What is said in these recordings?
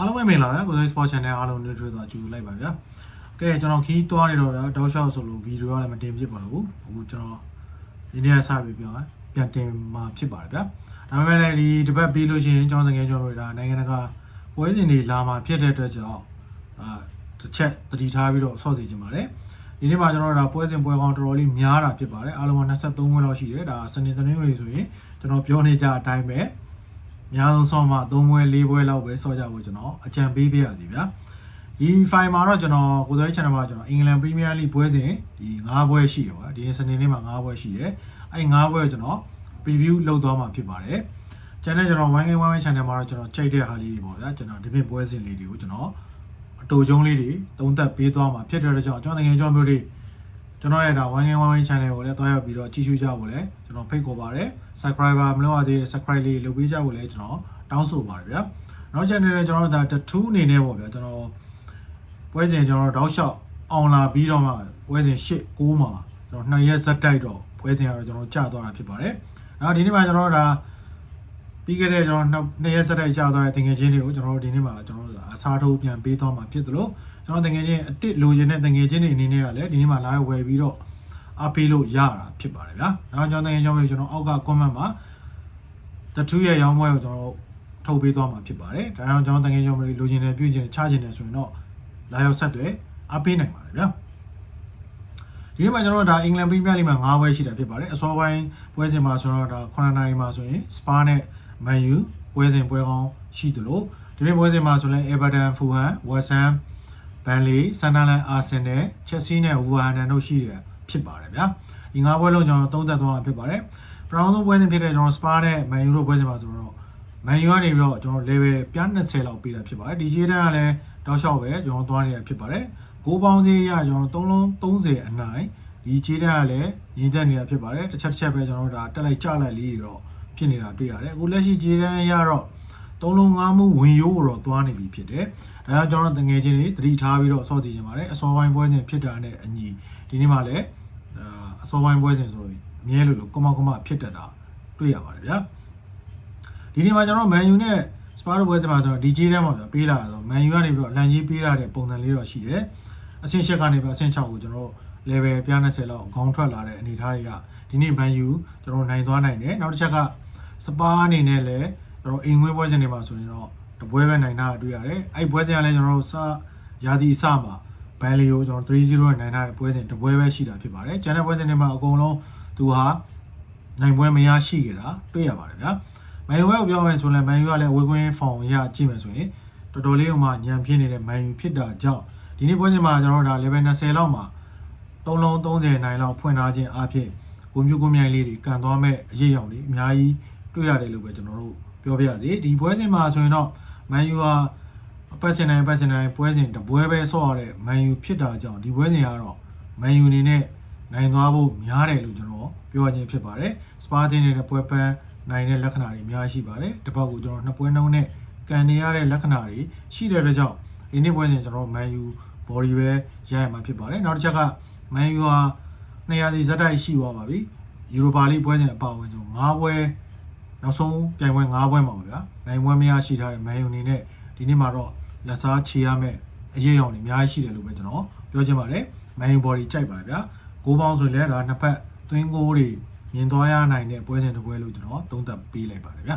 အားလုံးပဲမင်္ဂလာပါကိုယ်စား sport channel အားလုံးညွှန်ထွေးသွားကြိုဆိုလိုက်ပါဗျာကဲကျွန်တော်ခီးသွားနေတော့ဗျာတောက်လျှောက်ဆိုလို့ဗီဒီယိုကလည်းမတင်ဖြစ်ပါဘူးအခုကျွန်တော်ဒီနေ့စပြီးပြောပြန်တင်มาဖြစ်ပါတယ်ဗျာဒါပေမဲ့လည်းဒီတစ်ပတ်ပြီးလို့ရှိရင်ကျွန်တော်တကယ်ကျွန်တော်တို့ဒါနိုင်ငံတကာပွဲစဉ်တွေလာမှာဖြစ်တဲ့အတွက်ကြောင့်အာတစ်ချက်တတိထားပြီးတော့ဆော့စီခြင်းပါတယ်ဒီနေ့မှာကျွန်တော်တို့ဒါပွဲစဉ်ပွဲကောင်းတော်တော်လေးများတာဖြစ်ပါတယ်အားလုံးက23ပွဲလောက်ရှိတယ်ဒါစနေတနင်္ဂနွေဆိုရင်ကျွန်တော်ပြောနေကြအတိုင်းပဲ အများဆုံးဆော့မှ3ပွဲ4ပွဲလောက်ပဲဆော့ကြဖို့ကျွန်တော်အကြံပေးပြရစီဗျာဒီ file မှာတော့ကျွန်တော်ကိုယ်တော်ရေး channel မှာကျွန်တော် England Premier League ပွဲစဉ်ဒီ9ပွဲရှိတယ်ဗျာဒီနေ့စနေနေ့မှာ9ပွဲရှိတယ်အဲ့9ပွဲကိုကျွန်တော် preview လုပ်သွားမှာဖြစ်ပါတယ်ကျန်တဲ့ကျွန်တော် One Game One Game channel မှာတော့ကျွန်တော်ကြိုက်တဲ့ဟာလေးတွေပေါ့ဗျာကျွန်တော်ဒီပြင်ပွဲစဉ်လေးတွေကိုကျွန်တော်အတူကျုံးလေးတွေတုံးသက်ပေးသွားမှာဖြစ်တဲ့အတွက်ကြောင့်ကျွန်တော်တကယ်ကျွန်တော်မျိုးတွေ ကျွန်တော်ရဲ့ဒါ One Game One Game channel ကိုလည်းတွားရောက်ပြီးတော့ကြည့်ရှုကြဖို့လည်းကျွန်တော်ဖိတ်ခေါ်ပါတယ် subscriber မလုပ်ရသေးတဲ့ subscribe လေးလုပ်ပေးကြဖို့လည်းကျွန်တော်တောင်းဆိုပါတယ်ဗျာနောက် channel နဲ့ကျွန်တော်ဒါတထူးအနေနဲ့ပေါ့ဗျာကျွန်တော်ပွဲစဉ်ကျွန်တော်တောက်လျှောက်အောင်လာပြီးတော့မှပွဲစဉ်8 9မှာကျွန်တော်နှစ်ရက်ဇက်တိုက်တော့ပွဲစဉ်ကတော့ကျွန်တော်ကြာသွားတာဖြစ်ပါတယ်နောက်ဒီနေ့မှာကျွန်တော်ဒါ ပြီးခဲ့တဲ့ကျွန်တော်နှစ်နှစ်ရက်ဇက်တိုက်ကြာသွားတဲ့တင်ငယ်ချင်းတွေကိုကျွန်တော်တို့ဒီနေ့မှာကျွန်တော်တို့အစားထိုးပြန်ပေးသွားမှာဖြစ်သလိုကျွန်တော်တင်ငယ်ချင်းအစ်စ်လိုချင်တဲ့တင်ငယ်ချင်းတွေအနေနဲ့ကလည်းဒီနေ့မှာ live ဝယ်ပြီးတော့အားပေးလို့ရတာဖြစ်ပါတယ်ဗျာ။နောက်ကျွန်တော်တကယ်ကြောင်းပြီးကျွန်တော်အောက်က comment မှာတထူးရဲ့ရောင်းပွဲကိုကျွန်တော်ထုတ်ပေးသွားမှာဖြစ်ပါတယ်။ဒါကြောင့်ကျွန်တော်တကယ်ကြောင်းပြီးလိုချင်တယ်ပြုချင်တယ်ချချင်တယ်ဆိုရင်တော့လာရောက်ဆက်တွေအားပေးနိုင်ပါတယ်ဗျာ။ဒီနေ့မှာကျွန်တော်တို့ဒါအင်္ဂလန်ပရီးမီးယားလိမှာ9ပွဲရှိတာဖြစ်ပါတယ်။အစောပိုင်းပွဲစဉ်မှာဆိုတော့ဒါ9နိုင်မှာဆိုရင် Spa နဲ့ Man U ပွဲစဉ်ပွဲကောင်းရှိသလိုဒီနေ့ပွဲစဉ်မှာဆိုရင် Everton, Fulham, West Ham, Burnley, Sunderland, Arsenal, Chelsea နဲ့ Wolverhampton တို့ရှိတယ်ဖြစ်ပါတယ်ဗျာ။ဒီ၅ပွဲလုံးကျွန်တော်သုံးသပ်သွားမှာဖြစ်ပါတယ်။ပထမဆုံးပွဲစဉ်ဖြစ်တဲ့ကျွန်တော် Spa နဲ့ Man U တို့ပွဲစဉ်မှာဆိုတော့ Man U ကနေပြီးတော့ကျွန်တော် level ပြ20လောက်ပေးတာဖြစ်ပါတယ်။ဒီခြေတန်းကလည်းတောက်လျှောက်ပဲကျွန်တော်သွားနေတာဖြစ်ပါတယ်။ကိုးပေါင်းကြီးရကျွန်တော်3လုံး30အနိုင်ဒီခြေတန်းကလည်းညီတက်နေတာဖြစ်ပါတယ်။တစ်ချက်တစ်ချက်ပဲကျွန်တော်တို့ဒါတက်လိုက်ကြလိုက်လေးတွေတော့ ဖြစ်နေတာတွေ့ရတယ်။အခုလက်ရှိခြေတန်းရတော့သုံးလုံးငါးမှုဝင်ရိုးကိုတော့သွားနေပြီဖြစ်တယ်။ဒါကြောင့်ကျွန်တော်တငယ်ချင်းတွေသတိထားပြီးတော့စောင့်ကြည့်ကြပါတယ်။အစောပိုင်းပွဲစဉ်ဖြစ်တာနဲ့အညီဒီနေ့မှလည်းအာအစောပိုင်းပွဲစဉ်ဆိုရင်အမြဲလိုလိုကမကမဖြစ်တတ်တာတွေ့ရပါတယ်ဗျာ။ဒီနေ့မှကျွန်တော်မန်ယူနဲ့စပါးတို့ပွဲစဉ်မှာကျွန်တော် DJ တန်းမှာပေးလာတော့မန်ယူကနေပြီးတော့အလန်ကြီးပေးလာတဲ့ပုံစံလေးတော့ရှိတယ်။အဆင့်၈ကနေပြီးအဆင့်၆ကိုကျွန်တော် level ပြ20လောက်ခေါင်းထွက်လာတဲ့အနေအထားတွေကဒီနေ့မန်ယူကျွန်တော်နိုင်သွားနိုင်တယ်။နောက်တစ်ချက်က စပါးအနေနဲ့လည်းကျွန်တော်အိမ်ဝင်းပွဲစဉ်တွေမှာဆိုရင်တော့တပွဲပဲနိုင်တာတွေ့ရတယ်။အဲ့ပွဲစဉ်ကလည်းကျွန်တော်တို့စရာသီအစမှာဘန်လီကိုကျွန်တော်3-0နဲ့နိုင်တာတဲ့ပွဲစဉ်တပွဲပဲရှိတာဖြစ်ပါတယ်။ကျန်တဲ့ပွဲစဉ်တွေမှာအကုန်လုံးသူဟာနိုင်ပွဲမရရှိခဲ့တာတွေ့ရပါတယ်ဗျာ။မန်ယူဘက်ကိုပြောမယ်ဆိုရင်မန်ယူကလည်းအဝေးကွင်းဖောင်ရကြည့်မယ်ဆိုရင်တော်တော်လေးဟိုမှာညံပြင်းနေတဲ့မန်ယူဖြစ်တာကြောင့်ဒီနေ့ပွဲစဉ်မှာကျွန်တော်တို့ဒါ level 20လောက်မှာ3လုံး30နိုင်လောက်ဖွင့်ထားခြင်းအပြင်ကိုမျိုးကိုမြိုင်လေးတွေကန်သွားမဲ့အရေးအယောင်တွေအများကြီး တွေ့ရတယ်လို့ပဲကျွန်တော်တို့ပြောပြရစီဒီပွဲစဉ်မှာဆိုရင်တော့မန်ယူဟာအပတ်စဉ်တိုင်းအပတ်စဉ်တိုင်းပွဲစဉ်တပွဲပဲဆော့ရတဲ့မန်ယူဖြစ်တာကြောင့်ဒီပွဲစဉ်ကတော့မန်ယူအနေနဲ့နိုင်သွားဖို့များတယ်လို့ကျွန်တော်ပြောရခြင်းဖြစ်ပါတယ်စပါတင်နေတဲ့ပွဲပန်းနိုင်တဲ့လက္ခဏာတွေအများကြီးရှိပါတယ်တစ်ပတ်ကိုကျွန်တော်နှစ်ပွဲနှုံးနဲ့ကန်နေရတဲ့လက္ခဏာတွေရှိတဲ့အတွက်ကြောင့်ဒီနေ့ပွဲစဉ်ကျွန်တော်မန်ယူ body ပဲရရမှာဖြစ်ပါတယ်နောက်တစ်ချက်ကမန်ယူဟာ200စီဇက်တိုက်ရှိသွားပါပြီယူရိုပါလိပွဲစဉ်အပါအဝင်ဆို9ပွဲ နောက်ဆုံးပြိုင်ပွဲ9ပွဲမှာပါဗျာနိုင်ပွဲမရရှိထားတဲ့မန်ယူအနေနဲ့ဒီနေ့မှာတော့လက်စားချေရမယ်အရေးအယောင်တွေအများကြီးရှိတယ်လို့ပဲကျွန်တော်ပြောချင်ပါတယ်မန်ယူ body ကြိုက်ပါဗျာကိုးပေါင်းဆိုရင်လည်းဒါနှစ်ဖက်သွင်းကိုးတွေမြင်သွားရနိုင်တဲ့ပွဲစဉ်တစ်ပွဲလို့ကျွန်တော်သုံးသပ်ပေးလိုက်ပါတယ်ဗျာ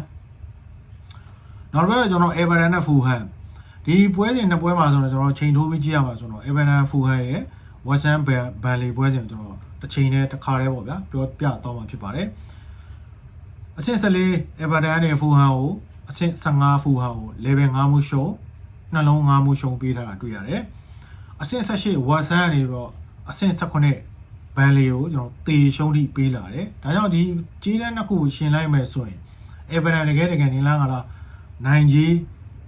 နောက်တစ်ခါကျွန်တော် Everton နဲ့ Fulham ဒီပွဲစဉ်နှစ်ပွဲမှာဆိုတော့ကျွန်တော်ချိန်ထိုးပြီးကြည့်ရမှာဆိုတော့ Everton Fulham ရဲ့ West Ham Burnley ပွဲစဉ်ကျွန်တော်တစ်ချိန်နဲ့တစ်ခါတည်းပေါ့ဗျာပြောပြတော့မှာဖြစ်ပါတယ် အဆင့်14 Everton နဲ့ Fulham ကိုအဆင့်15 Fulham ကို level 5မှုရှုံးနှလုံး5မှုရှုံးပေးထားတာတွေ့ရတယ်အဆင့်18 West Ham ကနေတော့အဆင့်19ဘန်လီကိုကျွန်တော်တေရှုံးထိပေးလာတယ်ဒါကြောင့်ဒီကြီးတဲ့နှစ်ခုကိုရှင်လိုက်မယ်ဆိုရင် Everton တကယ်တကယ်နေလန်းကလာနိုင်ကြီး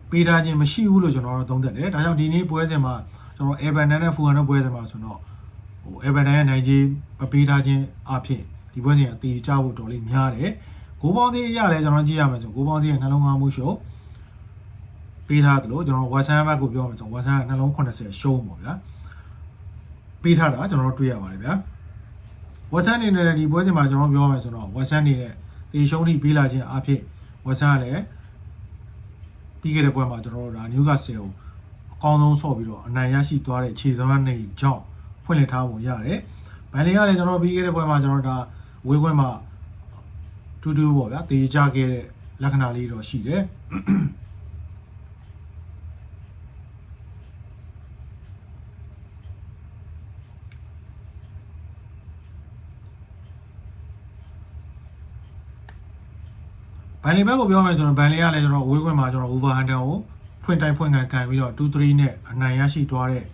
ပေးထားခြင်းမရှိဘူးလို့ကျွန်တော်တို့သုံးသပ်တယ်ဒါကြောင့်ဒီနေ့ပွဲစဉ်မှာကျွန်တော် Everton နဲ့ Fulham တို့ပွဲစဉ်မှာဆိုတော့ဟို Everton ရဲ့နိုင်ကြီးမပေးထားခြင်းအဖြစ်ဒီပွဲစဉ်အသေးချဖို့တော်လေးများတယ် ဂိုးပေါင်းသေးရလဲကျွန်တော်ကြည့်ရမယ်ဆိုဂိုးပေါင်းသေးရဲ့နှလုံးသားမှုရှုံးပေးထားတယ်လို့ကျွန်တော် West Ham ဘက်ကိုပြောမယ်ဆို West Ham ကနှလုံး80ရှုံးပေါ့ဗျာပေးထားတာကျွန်တော်တို့တွေ့ရပါတယ်ဗျာ West Ham အနေနဲ့ဒီပွဲစဉ်မှာကျွန်တော်ပြောမယ်ဆိုတော့ West Ham အနေနဲ့တေရှုံးထိပေးလာခြင်းအဖြစ် West Ham ကလည်းပြီးခဲ့တဲ့ပွဲမှာကျွန်တော်တို့ဒါနျူကာဆယ်ကိုအကောင်းဆုံးဆော့ပြီးတော့အနိုင်ရရှိသွားတဲ့ခြေစွမ်းနေကြောင့်ဖွင့်လှစ်ထားပုံရတယ်။ဘန်လီကလည်းကျွန်တော်ပြီးခဲ့တဲ့ပွဲမှာကျွန်တော်ဒါဝေးခွင့်မှာ တူတူပေါ့ဗျာတေးကြခဲ့တဲ့လက္ခဏာလေးတော့ရှိတယ်။ဘန်လီဘက်ကိုပြောမယ်ဆိုတော့ဘန်လီကလည်းကျွန်တော်အဝေးခွင့်မှာကျွန်တော် overhand ကိုဖွင့်တိုက်ဖွင့်ခံခံပြီးတော့2-3နဲ့အနိုင်ရရှိသွားတဲ့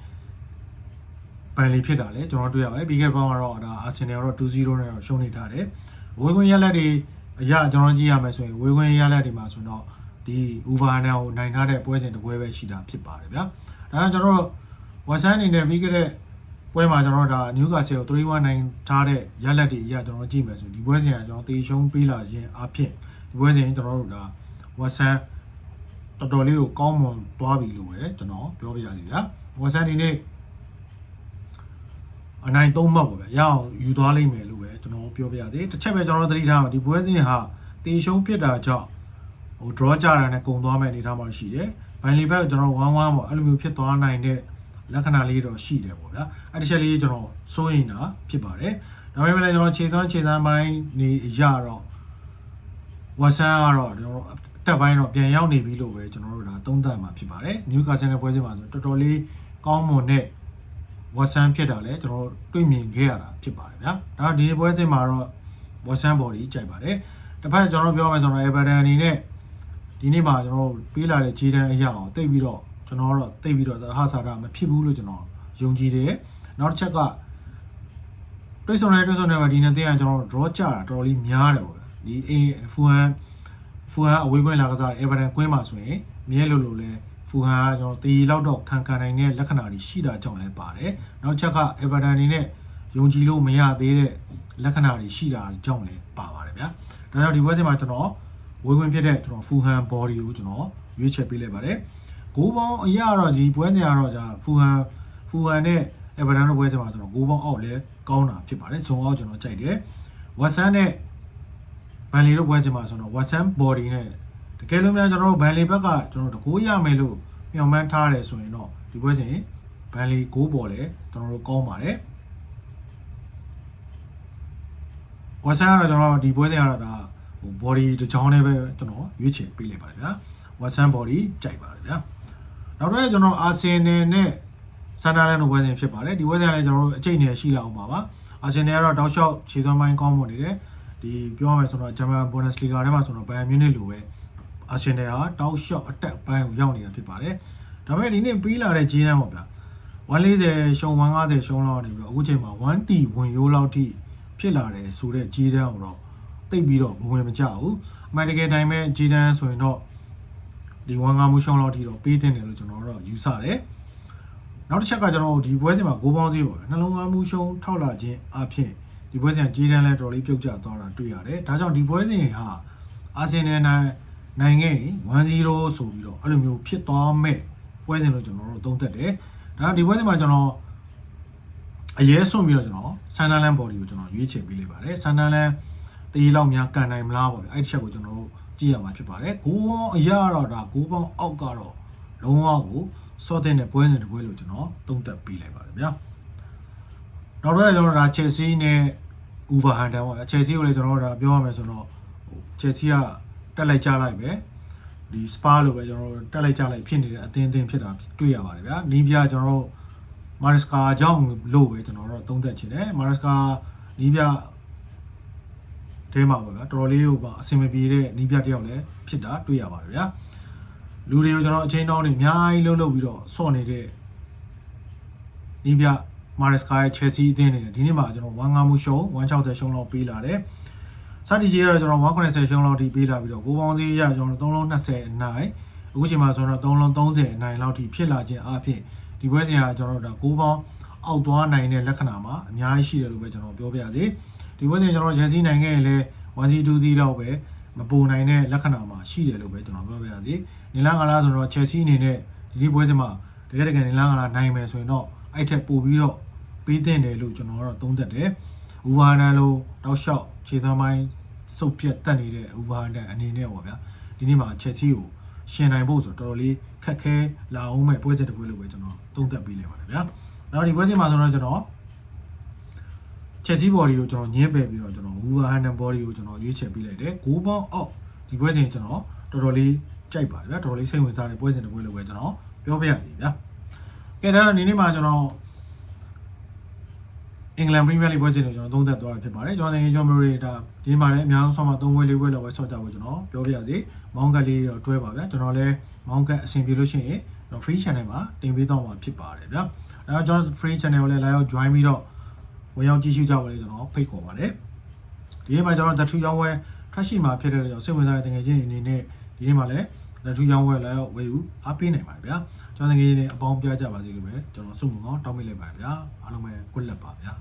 ဘန်လီဖြစ်တာလေကျွန်တော်တွေ့ရပါတယ်ပြီးခဲ့တဲ့ဘောင်းကတော့ဒါအာဆင်နယ်ကတော့2-0နဲ့တော့ရှုံးနေထားတယ်အဝေးခွင့်ရလက်တွေ အရကျွန်တော်ကြည့်ရမယ်ဆိုရင်ဝေးခွင့်ရလက်တွေမှာဆိုတော့ဒီ overhand ကိုနိုင်ထားတဲ့ပွဲစဉ်တစ်ပွဲပဲရှိတာဖြစ်ပါတယ်ဗျာဒါကြောင့်ကျွန်တော်ဝက်ဆန်အနေနဲ့ပြီးခဲ့တဲ့ပွဲမှာကျွန်တော်ဒါနျူကာဆယ်ကို3-1နိုင်ထားတဲ့ရလက်တွေအရကျွန်တော်ကြည့်မယ်ဆိုဒီပွဲစဉ်ကကျွန်တော်တေရှုံးပေးလာခြင်းအဖြစ်ဒီပွဲစဉ်ကျွန်တော်တို့ဒါဝက်ဆန်တော်တော်လေးကိုကောင်းမွန်သွားပြီလို့ပဲကျွန်တော်ပြောပြရစီဗျာဝက်ဆန်ဒီနေ့အနိုင်သုံးမှတ်ပါဗျာရအောင်ယူသွားလိမ့်မယ်လို့ ပဲကျွန်တော်ပြောပြရသေးတစ်ချက်ပဲကျွန်တော်သတိထားမှာဒီပွဲစဉ်ဟာတေရှုံးဖြစ်တာကြောင့်ဟို draw ကြတာနဲ့ကုံသွားမဲ့အနေထားမှရှိတယ်ဘိုင်လီဘက်ကျွန်တော်1-1ပေါ့အဲ့လိုမျိုးဖြစ်သွားနိုင်တဲ့လက္ခဏာလေးတော့ရှိတယ်ပေါ့ဗျာအဲ့ဒီချက်လေးကျွန်တော်စိုးရင်တာဖြစ်ပါတယ်ဒါပေမဲ့လည်းကျွန်တော်ခြေသွမ်းခြေသမ်းပိုင်းနေရတော့ဝက်ဆန်ကတော့ကျွန်တော်တို့တက်ပိုင်းတော့ပြန်ရောက်နေပြီလို့ပဲကျွန်တော်တို့ဒါသုံးသပ်မှာဖြစ်ပါတယ်နျူကာဆယ်နဲ့ပွဲစဉ်မှာဆိုတော်တော်လေးကောင်းမွန်တဲ့ ဝက်ဆန်ဖြစ်တာလဲကျွန်တော်တို့တွေ့မြင်ခဲ့ရတာဖြစ်ပါတယ်ဗျာဒါဒီနေ့ပွဲစဉ်မှာတော့ဝက်ဆန်ဘော်ဒီကြိုက်ပါတယ်တစ်ဖက်ကျွန်တော်တို့ပြောမယ်ဆိုတော့ Everton အနေနဲ့ဒီနေ့မှာကျွန်တော်တို့ပေးလာတဲ့ခြေတန်းအရာကိုတိတ်ပြီးတော့ကျွန်တော်တို့တိတ်ပြီးတော့ဟာဆာတာမဖြစ်ဘူးလို့ကျွန်တော်ယုံကြည်တယ်နောက်တစ်ချက်ကတွေးဆုံနေတွေးဆုံနေမှာဒီနေ့တင်းကကျွန်တော်တို့ draw ကြတာတော်တော်လေးများတယ်ပေါ့ဗျာဒီအဖူဟန်ဖူဟန်အဝေးကွင်းလာကစား Everton ကွင်းမှာဆိုရင်မြဲလို့လို့လဲ ဖူဟန်ကကျွန်တော်တေးလောက်တော့ခံခံနိုင်တဲ့လက္ခဏာတွေရှိတာကြောင့်လည်းပါတယ်နောက်ချက်က Everton အနေနဲ့ယုံကြည်လို့မရသေးတဲ့လက္ခဏာတွေရှိတာကြောင့်လည်းပါပါတယ်ဗျာဒါကြောင့်ဒီဘက်စီမှာကျွန်တော်ဝေးခွင့်ဖြစ်တဲ့ကျွန်တော်ဖူဟန် body ကိုကျွန်တော်ရွေးချယ်ပေးလိုက်ပါတယ်ဂိုးပေါင်းအရာတော့ဒီပွဲနေရတော့じゃဖူဟန်ဖူဟန်နဲ့ Everton တို့ပွဲစီမှာကျွန်တော်ဂိုးပေါင်းအောက်လဲကောင်းတာဖြစ်ပါတယ်ဇုံအောက်ကျွန်တော်ကြိုက်တယ်ဝက်ဆန်နဲ့ဘန်လီတို့ပွဲစီမှာဆိုတော့ဝက်ဆန် body နဲ့ တကယ်လို့များကျွန်တော်တို့ဘန်လီဘက်ကကျွန်တော်တကိုးရမယ်လို့မျှော်မှန်းထားတယ်ဆိုရင်တော့ဒီပွဲစဉ်ဘန်လီဂိုးပေါ်လဲကျွန်တော်တို့ကောင်းပါတယ်ဝက်ဆန်ကတော့ကျွန်တော်ဒီပွဲစဉ်ကတော့ဒါဟို body တစ်ချောင်းနဲ့ပဲကျွန်တော်ရွေးချယ်ပေးလိုက်ပါတယ်ဗျာဝက်ဆန် body ကြိုက်ပါတယ်ဗျာနောက်တော့ကျွန်တော်အာဆင်နယ်နဲ့ဆန်ဒါလန်တို့ပွဲစဉ်ဖြစ်ပါတယ်ဒီပွဲစဉ်ကလည်းကျွန်တော်တို့အကျိတ်နယ်ရှိလာအောင်ပါပါအာဆင်နယ်ကတော့တောက်လျှောက်ခြေသွမ်းပိုင်းကောင်းမွန်နေတယ်ဒီပြောရမယ်ဆိုတော့ဂျမန်ဘွန်ဒက်စလီဂါထဲမှာဆိုတော့ဘိုင်ယန်မြူနစ်လိုပဲ အာဆင်နယ်ဟာတောက်လျှောက်အတက်ပိုင်းကိုရောက်နေတာဖြစ်ပါတယ်ဒါပေမဲ့ဒီနေ့ပြီးလာတဲ့ဂျင်းတန်းပေါ့ဗျာ140ရှုံ150ရှုံလောက်နေပြီးတော့အခုချိန်မှာ 1T ဝင်ရိုးလောက်ထိဖြစ်လာတယ်ဆိုတဲ့ဂျင်းတန်းကိုတော့တိတ်ပြီးတော့မဝင်မကြဘူးအမှန်တကယ်တိုင်းပဲဂျင်းတန်းဆိုရင်တော့ဒီ150မှုရှုံလောက်ထိတော့ပေးတင်တယ်လို့ကျွန်တော်တို့ယူဆတယ်နောက်တစ်ချက်ကကျွန်တော်ဒီပွဲစဉ်မှာဂိုးပေါင်းစည်းပေါ့နှလုံးသားမှုရှုံထောက်လာခြင်းအဖြစ်ဒီပွဲစဉ်ဂျီဒန်လည်းတော်လေးပြုတ်ကျသွားတာတွေ့ရတယ်ဒါကြောင့်ဒီပွဲစဉ်ဟာအာဆင်နယ်နိုင် နိုင်ငံ1-0ဆိုပြီးတော့အဲ့လိုမျိုးဖြစ်သွားမဲ့ပွဲစဉ်လို့ကျွန်တော်တို့သုံးသပ်တယ်ဒါဒီပွဲစဉ်မှာကျွန်တော်အရေးဆွန့်ပြီးတော့ကျွန်တော်ဆန်နလန်ဘော်ဒီကိုကျွန်တော်ရွေးချယ်ပေးလိုက်ပါတယ်ဆန်နလန်တေးလောက်များကန်နိုင်မလားပေါ့ဗျအဲ့ဒီချက်ကိုကျွန်တော်တို့ကြည့်ရမှာဖြစ်ပါတယ်ဂိုးပေါင်းအရာတော့ဒါဂိုးပေါင်းအောက်ကတော့လုံးဝကိုစော့တဲ့နဲ့ပွဲစဉ်တစ်ပွဲလို့ကျွန်တော်သုံးသပ်ပေးလိုက်ပါတယ်ဗျာနောက်တော့ကျွန်တော်ဒါ Chelsea နဲ့ Wolverhampton ပေါ့ Chelsea ကိုလည်းကျွန်တော်တို့ဒါပြောရမယ်ဆိုတော့ဟို Chelsea က တက်လိုက်ကြလိုက်ပဲဒီ Spa လို့ပဲကျွန်တော်တို့တက်လိုက်ကြလိုက်ဖြစ်နေတဲ့အသင်းအသင်းဖြစ်တာတွေ့ရပါတယ်ဗျာနီးပြကျွန်တော်တို့ Maresca အကြောင်းလို့ပဲကျွန်တော်တို့သုံးသပ်ချင်တယ် Maresca နီးပြတဲမှာပေါ့ဗျာတော်တော်လေးဟိုပါအဆင်မပြေတဲ့နီးပြတယောက်လည်းဖြစ်တာတွေ့ရပါတယ်ဗျာလူတွေကိုကျွန်တော်အချိန်တောင်းနေအများကြီးလှုပ်လှုပ်ပြီးတော့ဆော့နေတဲ့နီးပြမာရက်စကာရဲ့ Chelsea အသင်းနေတယ်ဒီနေ့မှာကျွန်တော်1-5မှုရှုံး160ရှုံးလောက်ပေးလာတယ် စတီဂျီကတော့ကျွန်တော်190ရှုံးလောက်ထိပေးလာပြီးတော့ကိုပေါင်းစည်းရကျွန်တော်3လုံး20အနိုင်အခုချိန်မှာဆိုတော့3လုံး30အနိုင်လောက်ထိဖြစ်လာခြင်းအပြင်ဒီပွဲစဉ်ကကျွန်တော်တို့ဒါကိုပေါင်းအောက်သွားနိုင်တဲ့လက္ခဏာမှာအများကြီးရှိတယ်လို့ပဲကျွန်တော်ပြောပြရစီဒီပွဲစဉ်ကျွန်တော် Chelsea နိုင်ခဲ့ရင်လည်း 1G2C တော့ပဲမပိုနိုင်တဲ့လက္ခဏာမှာရှိတယ်လို့ပဲကျွန်တော်ပြောပြရစီနီလာငါလာဆိုတော့ Chelsea အနေနဲ့ဒီနေ့ပွဲစဉ်မှာတကယ်တကယ်နီလာငါလာနိုင်မယ်ဆိုရင်တော့အဲ့ထက်ပိုပြီးတော့ပေးတင်တယ်လို့ကျွန်တော်ကတော့သုံးသပ်တယ်။ ဥပါဒန်လိုတောက်လျှောက်ခြေသမိုင်းစုပ်ပြတ်တက်နေတဲ့ဥပါဒန်အနေနဲ့ပေါ့ဗျာ။ဒီနေ့မှာချက်စီကိုရှင်နိုင်ဖို့ဆိုတော့တော်တော်လေးခက်ခဲလာအောင်မဲ့ပွဲချက်တစ်ပွဲလို့ပဲကျွန်တော်သုံးသပ်ပေးလိုက်ပါတယ်ဗျာနောက်ဒီပွဲစဉ်မှာဆိုတော့ကျွန်တော်ချက်ကြီး body ကိုကျွန်တော်ညင်းပယ်ပြီးတော့ကျွန်တော် Wolverhampton body ကိုကျွန်တော်ရွေးချယ်ပေးလိုက်တယ်ဂိုးပေါင်းအောက်ဒီပွဲစဉ်ကျွန်တော်တော်တော်လေးကြိုက်ပါတယ်ဗျာတော်တော်လေးစိတ်ဝင်စားတဲ့ပွဲစဉ်တစ်ပွဲလို့ပဲကျွန်တော်ပြောပြရစီဗျာကဲဒါတော့ဒီနေ့မှာကျွန်တော် အင်္ဂလန်ပရီးမီးယားလိပွဲစဉ်တွေကျွန်တော်သုံးသပ်သွားတာဖြစ်ပါတယ်ကျွန်တော်ငယ်ကျွန်တော်မျိုးတွေဒါဒီမှာလည်းအများဆုံးဆောင်းမှာ3ဝဲ4ဝဲလောက်ပဲဆော့ကြဖို့ကျွန်တော်ပြောပြရစီမောင်းကတ်လေးတော့တွဲပါဗျာကျွန်တော်လည်းမောင်းကတ်အဆင်ပြေလို့ရှိရင်ကျွန်တော် free channel မှာတင်ပေးတော့မှာဖြစ်ပါတယ်ဗျာအဲတော့ကျွန်တော် free channel ကိုလည်းလာရောက် join ပြီးတော့ဝင်ရောက်ကြည့်ရှုကြပါလေကျွန်တော်ဖိတ်ခေါ်ပါတယ်ဒီနေ့မှာကျွန်တော်တထူရောင်းဝဲထွက်ရှိမှာဖြစ်တဲ့ကြောင့်စိတ်ဝင်စားတဲ့ငယ်ချင်းတွေအနေနဲ့ဒီနေ့မှာလည်း တထူရောင်းဝဲလာရောက်ဝယ်ယူအားပေးနိုင်ပါတယ်ဗျာကျွန်တော်ငယ်ချင်းတွေအပေါင်းပြကြပါစေလို့ပဲကျွန်တော်ဆုမကောင်းတောင်းပေးလိုက်ပါတယ်ဗျာအားလုံးပဲကွက်လက်ပါဗျာ